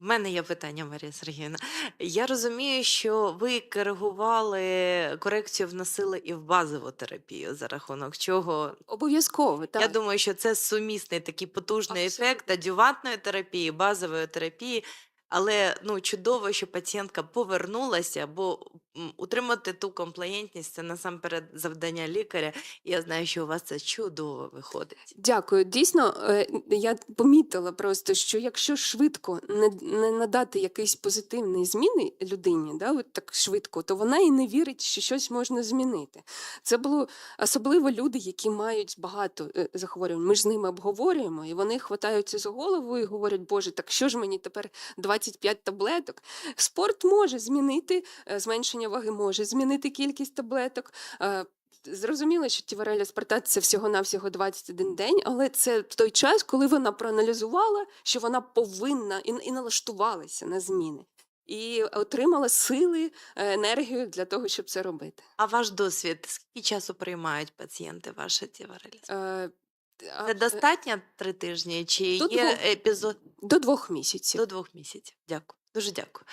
В мене є питання, Марія Сергіївна. Я розумію, що ви коригували корекцію вносили і в базову терапію, за рахунок чого Обов'язково, я думаю, що це сумісний такий потужний Абсолютно. ефект адювантної терапії, базової терапії. Але ну чудово, що пацієнтка повернулася, бо утримати ту комплаєнтність це насамперед завдання лікаря. І я знаю, що у вас це чудово виходить. Дякую. Дійсно, е, я помітила просто, що якщо швидко не, надати якийсь позитивний зміни людині, да, от так швидко, то вона і не вірить, що щось можна змінити. Це було особливо люди, які мають багато е, захворювань. Ми ж з ними обговорюємо, і вони хватаються за голову і говорять, Боже, так що ж мені тепер 25 таблеток? Спорт може змінити, е, ваги може змінити кількість таблеток. е, Зрозуміло, що тівареля спартат це всього-навсього 21 день, але це той час, коли вона проаналізувала, що вона повинна і, і налаштувалася на зміни, і отримала сили, е, енергію для того, щоб це робити. А ваш досвід, скільки часу приймають пацієнти ваші ті вареліс? Е, Це достатньо три тижні, чи До є двох. епізод До двох місяців. до двох місяців? Дякую. Дуже дякую.